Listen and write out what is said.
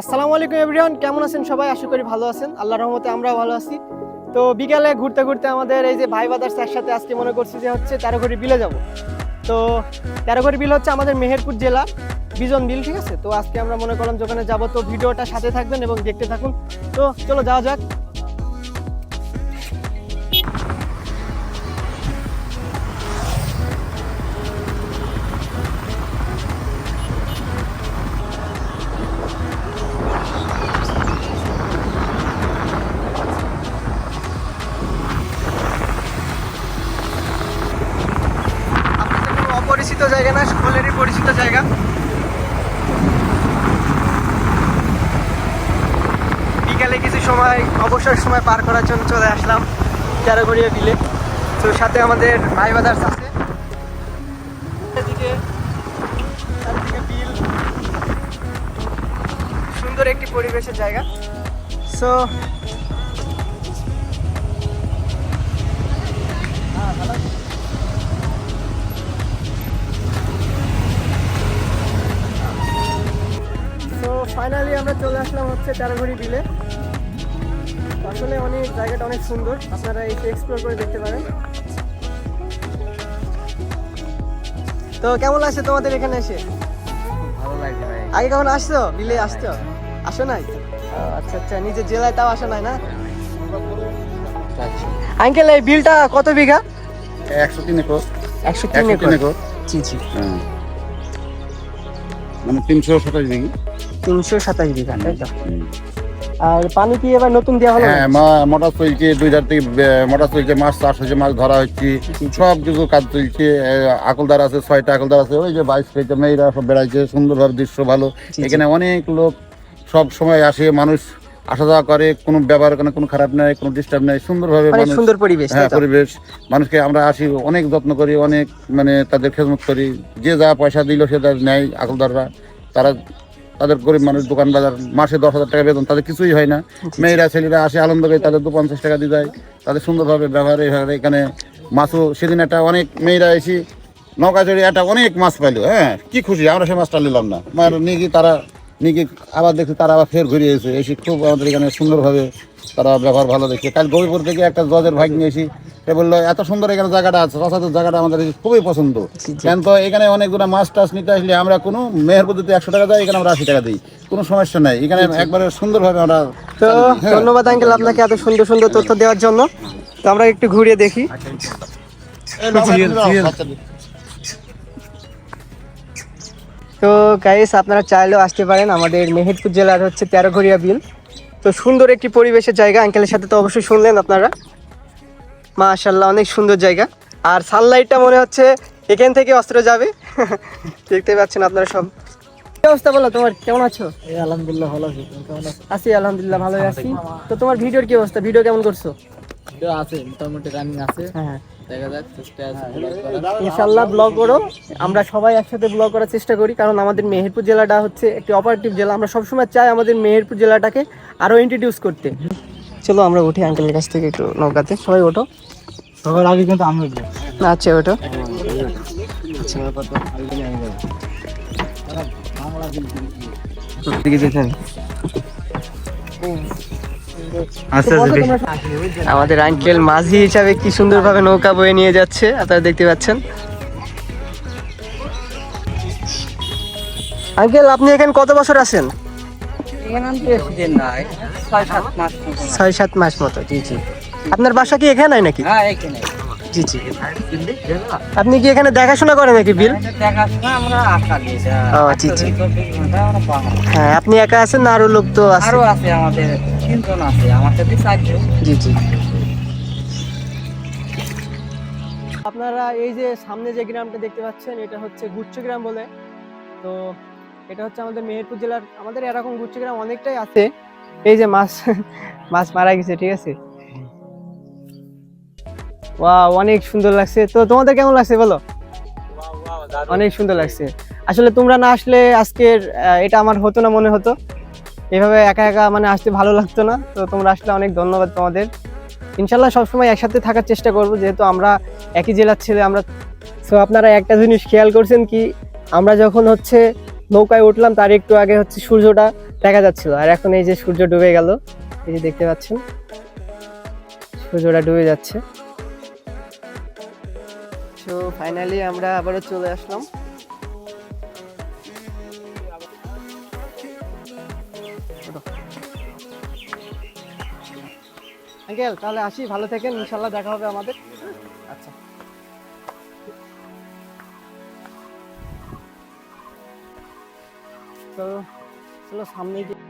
আসসালামু আলাইকুম এভরিওয়ান, কেমন আছেন সবাই? আশা করি ভালো আছেন। আল্লাহর রহমতে আমরা ভালো আছি। তো বিকালে ঘুরতে ঘুরতে আমাদের এই যে ভাই বাদার্স একসাথে আজকে মনে করছি যে হচ্ছে তেরোঘড়ি বিলে যাব। তো তেরোঘড়ি বিল হচ্ছে আমাদের মেহেরপুর জেলা, বিজন বিল, ঠিক আছে? তো আজকে আমরা মনে করলাম যে ওখানে যাব। তো ভিডিওটা সাথে থাকবেন এবং দেখতে থাকুন। তো চলো যাওয়া যাক। জায়গা না, সকলেরই পরিচিত জায়গা। বিকালে কিছু সময়, অবসর সময় পার করার জন্য চলে আসলাম তেরোঘড়িয়া বিলে। তো সাথে আমাদের ভাই বাদার্স আছে। চারিদিকে বিল। সুন্দর একটি পরিবেশের জায়গা। সো তো ফাইনালি আমরা চলে আসলাম হচ্ছে তেরোঘড়ি বিলে। আসলে অনেক জায়গাটা অনেক সুন্দর। আপনারা এসে এক্সপ্লোর করে দেখতে পারেন। তো কেমন লাগছে তোমাদের এখানে এসে? ভালো লাগছে ভাই। আগে কখন আসছো? বিলে আসছো? আসো নাই? আচ্ছা আচ্ছা নিজের জেলায় তাও আসো নাই না? আঙ্কেল এই বিলটা কত বিঘা? একশো তিন একর। একশো তিন একর। জি জি হ্যাঁ। মানে তিনশো সাতাশ ডিগ্রি তিনশো সাতাশ বিঘা তাই তো? আর পানি কি এবার নতুন দেওয়া হলো? হ্যাঁ মোটর চলছে দুই হাজার থেকে মোটর চলছে মাছ চাষ হচ্ছে মাছ ধরা হচ্ছে সব কিছু কাজ চলছে আকলদার আছে ছয়টা আকলদার আছে ওই যে বাইশ থেকে মেয়েরা সব বেড়াইছে সুন্দরভাবে দৃশ্য ভালো। এখানে অনেক লোক সব সময় আসে মানুষ আসা যাওয়া করে কোনো ব্যবহার কোনো কোনো খারাপ নাই কোনো ডিস্টার্ব নাই সুন্দরভাবে সুন্দর পরিবেশ হ্যাঁ পরিবেশ। মানুষকে আমরা আসি অনেক যত্ন করি অনেক মানে তাদের খেদমত করি। যে যা পয়সা দিল সে তার নেয় আকলদাররা। তারা তাদের গরিব মানুষ দোকান বাজার মাসে দশ হাজার টাকা বেতন তাদের কিছুই হয় না। মেয়েরা ছেলেরা আসে আনন্দ করে তাদের দু পঞ্চাশ টাকা দিয়ে যায়। তাদের সুন্দরভাবে ব্যবহার এইভাবে এখানে মাছও সেদিন একটা অনেক মেয়েরা এসে নৌকা চড়ে একটা অনেক মাছ পাইলো হ্যাঁ? কি খুশি আমরা সে মাছটা নিলাম না। নিয়ে গিয়ে তারা নিয়ে আবার দেখছি তারা আবার ফের ঘুরে এসে এসে খুব আমাদের এখানে সুন্দরভাবে তারা ব্যবহার ভালো দেখছে। কাল গবিপুর থেকে একটা জজের ভাগ নিয়ে এসি সে বলল এত সুন্দর এখানে জায়গাটা আছে রসাদের জায়গাটা আমাদের খুবই পছন্দ। কেন তো এখানে অনেকগুলো মাছ টাছ নিতে আসলে আমরা কোনো মেহের পদ্ধতি একশো টাকা দেয় এখানে আমরা আশি টাকা দিই। কোনো সমস্যা নাই। এখানে একবারে সুন্দরভাবে আমরা তো হ্যাঁ। ধন্যবাদ আঙ্কেল আপনাকে এত সুন্দর সুন্দর তথ্য দেওয়ার জন্য। তো আমরা একটু ঘুরিয়ে দেখি। তো গাইস আপনারা চাইলেও আসতে পারেন আমাদের মেহেরপুর জেলার হচ্ছে তেরোঘড়িয়া বিল। তো সুন্দর একটি পরিবেশের জায়গা আঙ্কেলের সাথে তো অবশ্যই শুনলেন আপনারা। মাশাল্লাহ অনেক সুন্দর জায়গা। আর সানলাইটটা মনে হচ্ছে এখান থেকে অস্ত্র যাবে। দেখতে পাচ্ছেন আপনারা সব। কি অবস্থা বলো তোমার? কেমন আছো? আলহামদুলিল্লাহ ভালো আছি। কেমন আছো? আছি আলহামদুলিল্লাহ ভালোই আছি। তো তোমার ভিডিওর কি অবস্থা? ভিডিও কেমন করছ? ভিডিও আছে মোটামুটি রানিং আছে। হ্যাঁ। দেখা যাক চেষ্টা আছে vlog করার। ইনশাল্লাহ ব্লগ করো। আমরা সবাই একসাথে ব্লগ করার চেষ্টা করি কারণ আমাদের মেহেরপুর জেলাটা হচ্ছে একটি অপারেটিভ জেলা। আমরা সবসময় চাই আমাদের মেহেরপুর জেলাটাকে আরও ইন্ট্রোডিউস করতে। চলো আমরা উঠি আঙ্কেলের কাছ থেকে একটু নৌকাতে। সবাই ওঠো। সবার আগে কিন্তু আমি না আচ্ছা ওঠো। দিকে আমাদের আঙ্কেল মাঝি হিসাবে কি সুন্দরভাবে নৌকা বয়ে নিয়ে যাচ্ছে, আপনারা দেখতে পাচ্ছেন। আঙ্কেল, আপনি এখানে কত বছর আছেন? সাত মাস মতো। আপনার বাসা কি এখানে নাকি? আপনি কি এখানে দেখাশোনা নাকি। হ্যাঁ আপনি একা আছেন না আরও লোক তো আছে? তিনজন আছে আমার সাথে চারজন। জি জি। আপনারা এই যে সামনে যে গ্রামটা দেখতে পাচ্ছেন এটা হচ্ছে গুচ্ছ গ্রাম বলে। তো এটা হচ্ছে আমাদের মেহেরপুর জেলার আমাদের এরকম গুচ্ছ গ্রাম অনেকটাই আছে। এই যে মাছ মাছ মারা গেছে ঠিক আছে? ওয়াও অনেক সুন্দর লাগছে। তো তোমাদের কেমন লাগছে বলো? অনেক সুন্দর লাগছে। আসলে তোমরা না আসলে আজকের আহ, এটা আমার হতো না মনে হতো। এভাবে একা একা মানে আসতে ভালো লাগতো না। তো তোমরা আসলে অনেক ধন্যবাদ তোমাদের। ইনশাল্লাহ সবসময় একসাথে থাকার চেষ্টা করব, যেহেতু আমরা একই জেলার ছেলে, আমরা সো আপনারা একটা জিনিস খেয়াল করছেন কি, আমরা যখন হচ্ছে নৌকায় উঠলাম, তার একটু আগে হচ্ছে সূর্যটা দেখা যাচ্ছিল। আর এখন এই যে সূর্য ডুবে গেল, এই যে দেখতে পাচ্ছেন, সূর্যটা ডুবে যাচ্ছে। তো ফাইনালি আমরা আবারও চলে আসলাম। আঙ্কেল তাহলে আসি ভালো থাকেন ইনশাল্লাহ দেখা হবে আমাদের। আচ্ছা। তো চলো সামনে গিয়ে